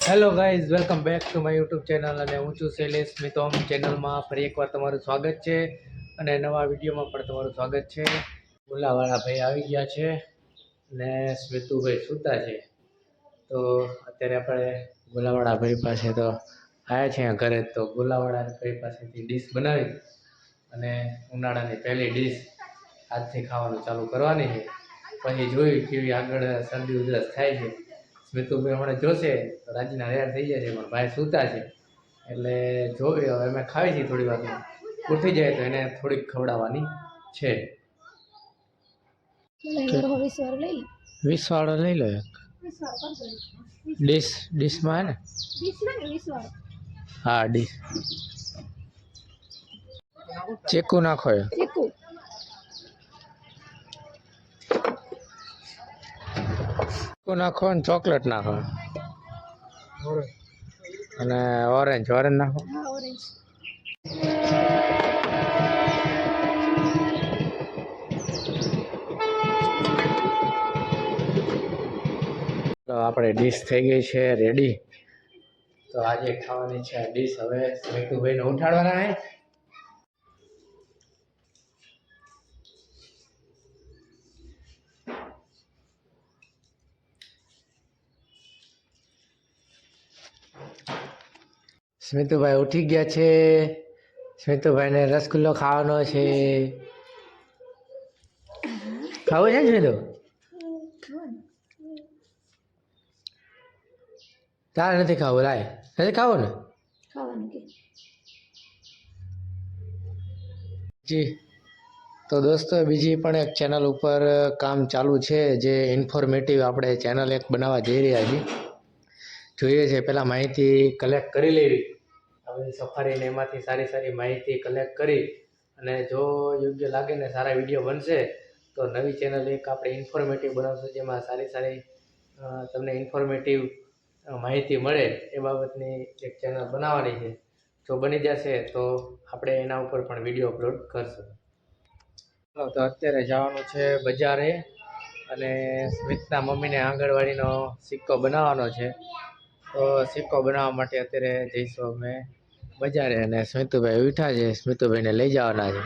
Hello guys welcome back to my YouTube channel અને હું છું શૈલેષ મિતોમ ચેનલમાં ફરી એકવાર તમારું સ્વાગત છે અને નવા વિડીયોમાં પણ તમારું સ્વાગત છે. ગુલાવાળા ભાઈ આવી ગયા છે અને સ્મિતુભાઈ સૂતા છે. તો અત્યારે આપણે ગુલાવાળા ભાઈ પાસે તો આવ્યા છીએ ઘરે તો ગુલાવાળા ભાઈ પાસેથી ડીશ બનાવી અને ઉનાળાની પહેલી ડીશ આજથી ખાવાનું ચાલુ કરવાની છે. પછી જોયું કેવી આગળ શરદી ઉધરસ થાય છે. સ્મિતુભાઈ હમણાં જોશે તો રાજીના તૈયાર થઈ જાય છે પણ ભાઈ સૂતા છે. એટલે જોઈએ હવે અમે ખાવી છીએ થોડી વારમાં. ઉઠી જાય તો એને થોડીક ખવડાવવાની છે. વીસવાળો લઈ લે. એક. ડીશ ડીશમાં હે ને? હા ડીશ. ચેકુ નાખો એ. ચીકુ. નાખો ને ચોકલેટ નાખો. અને ઓરેન્જ ઓરેન્જ નાખો. તો આપણે ડીશ થઈ ગઈ છે રેડી. તો આજે ખાવાની છે ડીશ. હવે સ્મિતુભાઈને ઉઠાડવાના હે સ્મિતુભાઈ ઉઠી ગયા છે. સ્મિતુભાઈને રસગુલ્લો ખાવાનો છે. ખાવું છે ને સ્મિતુ? તારે નથી ખાવું લાય નથી ખાવું ને? જી. તો દોસ્તો, બીજી પણ એક ચેનલ ઉપર કામ ચાલુ છે, જે ઇન્ફોર્મેટિવ આપણે ચેનલ એક બનાવવા જઈ રહ્યા છીએ. જોઈએ છે, પહેલાં માહિતી કલેક્ટ કરી લેવી. આ સફારીને એમાંથી સારી સારી માહિતી કલેક્ટ કરી અને જો યોગ્ય લાગે ને સારા વીડિયો બનશે, તો નવી ચેનલ એક આપણે ઇન્ફોર્મેટિવ બનાવશું, જેમાં સારી સારી તમને ઇન્ફોર્મેટિવ માહિતી મળે એ બાબતની એક ચેનલ બનાવવાની છે. જો બની જશે તો આપણે એના ઉપર પણ વીડિયો અપલોડ કરશું. તો અત્યારે જવાનું છે બજારે અને સ્મિતના મમ્મીને આંગણવાડીનો સિક્કો બનાવવાનો છે. તો સિક્કો બનાવવા માટે અત્યારે જઈશું અમે. બજારે અને સ્મિતુભાઈ ઉઠા છે. સ્મિતુભાઈને લઈ જવાના છે.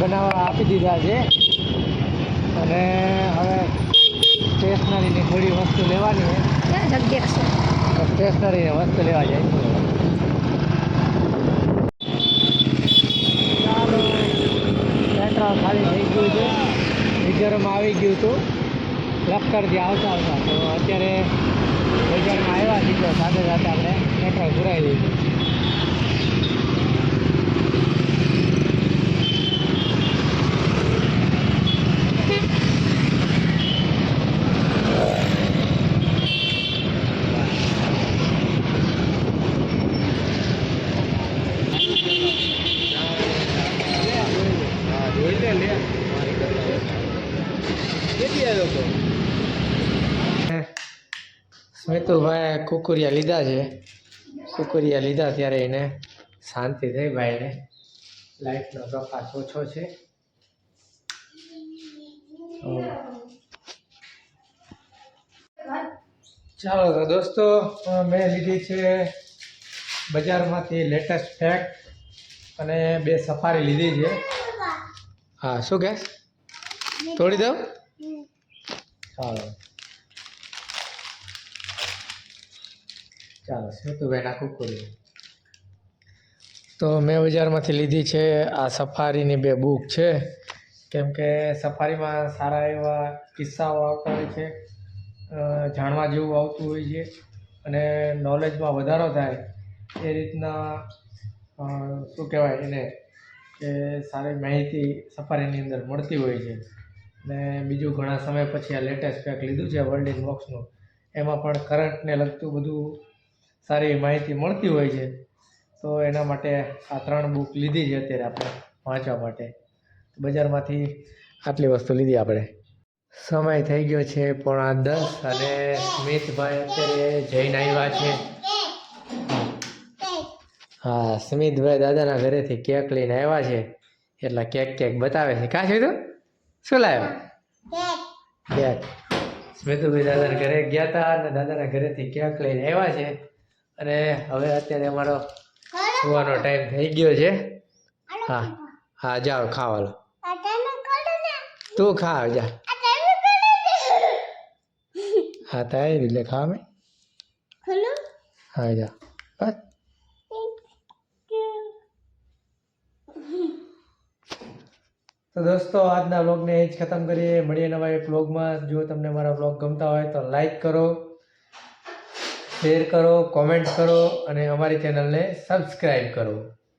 બનાવવા આપી દીધા છે. અને હવે સ્ટેશનરીની થોડી વસ્તુ લેવાની સ્ટેશનરી છે? સ્ટેશનરીની વસ્તુ લેવા જાય. પેટ્રોલ ખાલી થઈ ગયું છે. રિઝર્વમાં આવી ગયું હતું લખતરથી આવતા આવતા. તો અત્યારે બજારમાં આવ્યા છીએ સાથે સાથે આપણે પેટ્રોલ ભરાઈ દઈશું સ્મિતુભાઈ કુકુરિયા લીધા છે. કુકુરિયા લીધા ત્યારે એને શાંતિ થઈ ભાઈને લાઈફનો પ્રકાશ ઓછો છે. ચાલો તો દોસ્તો, મેં લીધી છે બજારમાંથી લેટેસ્ટ ફેક્ટ અને બે સફારી લીધી છે. હા, શું કહેશ તોડી દઉં? ચાલો. ચાલો તું નાખું કુકુરી તો મેં બજારમાંથી લીધી છે આ સફારીની બે બુક છે. કેમ કે સફારીમાં સારા એવા કિસ્સાઓ આવતા હોય છે જાણવા જેવું આવતું હોય છે અને નોલેજમાં વધારો થાય, એ રીતના શું કહેવાય, એને કે સારી માહિતી સફારીની અંદર મળતી હોય છે. ને બીજું ઘણા સમય પછી આ લેટેસ્ટ પેક લીધું છે વર્લ્ડ ઇન બોક્સનું એમાં પણ કરંટને લગતું બધું સારી માહિતી મળતી હોય છે. તો એના માટે આ ત્રણ બુક લીધી છે અત્યારે આપણે વાંચવા માટે. બજારમાંથી આટલી વસ્તુ લીધી આપણે. સમય થઈ ગયો છે પોણા દસ અને સ્મિતભાઈ અત્યારે જઈને આવ્યા છે. હા સ્મિતભાઈ દાદાના ઘરેથી કેક લઈને આવ્યા છે. એટલે કેક કેક બતાવે છે. કાં શું શું લાવ્યો? કેક. સ્મિતુભાઈ દાદાના ઘરે ગયા હતા અને દાદાના ઘરેથી કેક લઈને આવ્યા છે. અને હવે અત્યારે અમારો સુવાનો ટાઈમ થઈ ગયો છે. હા. હા જાઓ ખાવાલો તું ખા જા. હા તારી એટલે ખા મેં હા જા. બસ. તો દોસ્તો, આજના વ્લોગને એ જ ખતમ કરીએ. મળીએ નવા એક વ્લોગમાં. જો તમને મારા વ્લોગ ગમતા હોય તો લાઈક કરો, શેર કરો, કોમેન્ટ કરો અને અમારી ચેનલને સબસ્ક્રાઈબ કરો.